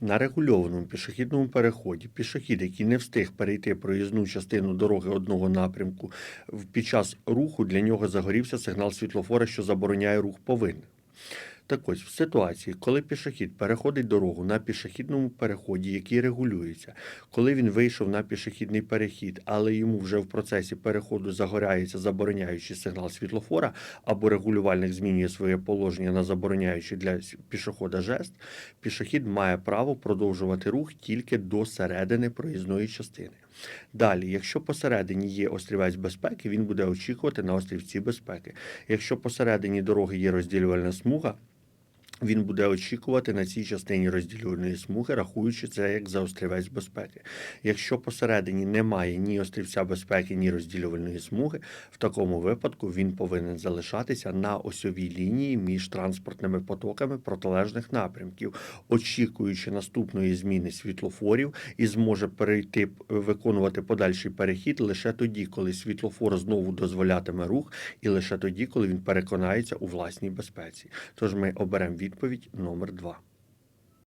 На регульованому пішохідному переході пішохід, який не встиг перейти проїзну частину дороги одного напрямку, під час руху для нього загорівся сигнал світлофора, що забороняє рух повинен. Так ось, в ситуації, коли пішохід переходить дорогу на пішохідному переході, який регулюється, коли він вийшов на пішохідний перехід, але йому вже в процесі переходу загоряється забороняючий сигнал світлофора, або регулювальник змінює своє положення на забороняючий для пішохода жест, пішохід має право продовжувати рух тільки до середини проїзної частини. Далі, якщо посередині є острівець безпеки, він буде очікувати на острівці безпеки. Якщо посередині дороги є розділювальна смуга, він буде очікувати на цій частині розділювальної смуги, рахуючи це як за острівець безпеки. Якщо посередині немає ні острівця безпеки, ні розділювальної смуги, в такому випадку він повинен залишатися на осьовій лінії між транспортними потоками протилежних напрямків, очікуючи наступної зміни світлофорів і зможе перейти виконувати подальший перехід лише тоді, коли світлофор знову дозволятиме рух, і лише тоді, коли він переконається у власній безпеці. Тож ми оберемо відповідь номер 2.